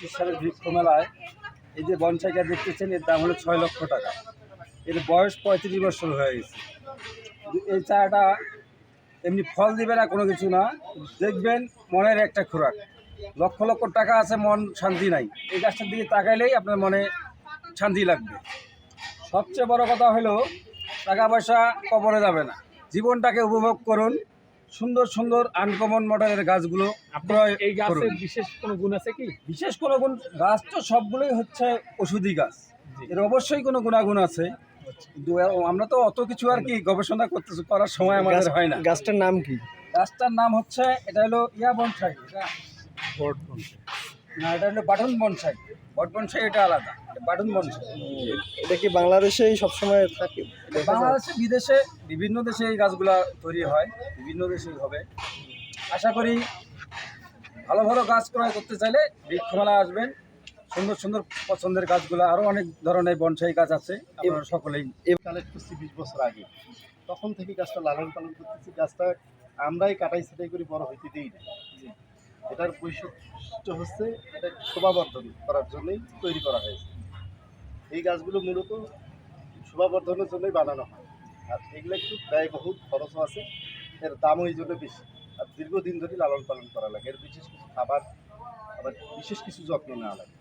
পঁচিশ সালের বৃক্ষ মেলায় এই যে বনসাইটা দেখতেছেন, এর দাম হলো ছয় লক্ষ টাকা। এর বয়স পঁয়ত্রিশ বছর হয়ে গেছে। এই চারাটা এমনি ফল দিবে না কোনো কিছু না। দেখবেন মনের একটা খোরাক। লক্ষ লক্ষ টাকা আছে, মন শান্তি নাই। এই গাছটার দিকে তাকাইলেই আপনার মনে শান্তি লাগবে। সবচেয়ে বড় কথা হলো, টাকা পয়সা কবরে যাবে না। জীবনটাকে উপভোগ করুন। সুন্দর সুন্দর আনকমন মডেলের গাছগুলো আপনার ক্রয় এই গাছের বিশেষ কোনো গুণ আছে কি? বিশেষ কোনো গুণ গাছ তো সবগুলোই হচ্ছে ওষুধি গাছ। এর অবশ্যই কোনো গুণাগুণ আছে। আমরা তো অত কিছু আর কি গবেষণা করতে করার সময় আমাদের হয় না। গাছটার নাম কি? গাছটার নাম হচ্ছে এটা হলো ইয়া বনসাই এটা না এটা হলো বাটন বনসাই বট বনসাই এটা আলাদা বাটন বনসাই এটা কি বাংলাদেশেই সবসময় থাকে? বাংলাদেশে বিদেশে বিভিন্ন দেশে এই গাছগুলা তৈরি হয় বিভিন্ন দেশেই হবে। আশা করি ভালো ভালো গাছ ক্রয় করতে চাইলে বৃক্ষমেলা আসবেন। সুন্দর সুন্দর পছন্দের গাছগুলো আরও অনেক ধরনের বনসাই গাছ আছে আপনারা সকলেই কালেক্ট করছি বিশ বছর আগে। তখন থেকে গাছটা লালন পালন করতেছি গাছটা আমরাই কাটাই ছেটাই করে বড় হইতে দিই না এটার বৈশিষ্ট্য হচ্ছে এটা শোভাবর্ধন করার জন্যই তৈরি করা হয়েছে। এই গাছগুলো মূলত শোভাবর্ধনের জন্যই বানানো হয়। আর এগুলো একটু ব্যয়বহুল খরচও আছে। এর দামও এই জন্য বেশি। আর দীর্ঘদিন ধরে লালন পালন করা লাগে। এর বিশেষ কিছু খাবার আবার বিশেষ কিছু যত্ন নেওয়া লাগে।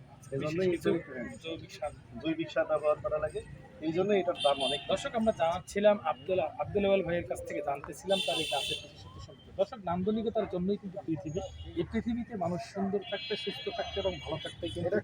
জৈবিক সার। ব্যবহার করা লাগে। এই জন্য এটার দাম অনেক দর্শক আমরা জানাচ্ছিলাম আব্দুল আব্দুল আওয়াল ভাইয়ের কাছ থেকে জানতেছিলাম তার এই গাছের বিশেষত্ব সম্পর্কে। দর্শক নান্দনিকতার জন্যই কিন্তু পৃথিবী। এই পৃথিবীতে মানুষ সুন্দর থাকতে সুস্থ থাকতে এবং ভালো থাকতে কিন্তু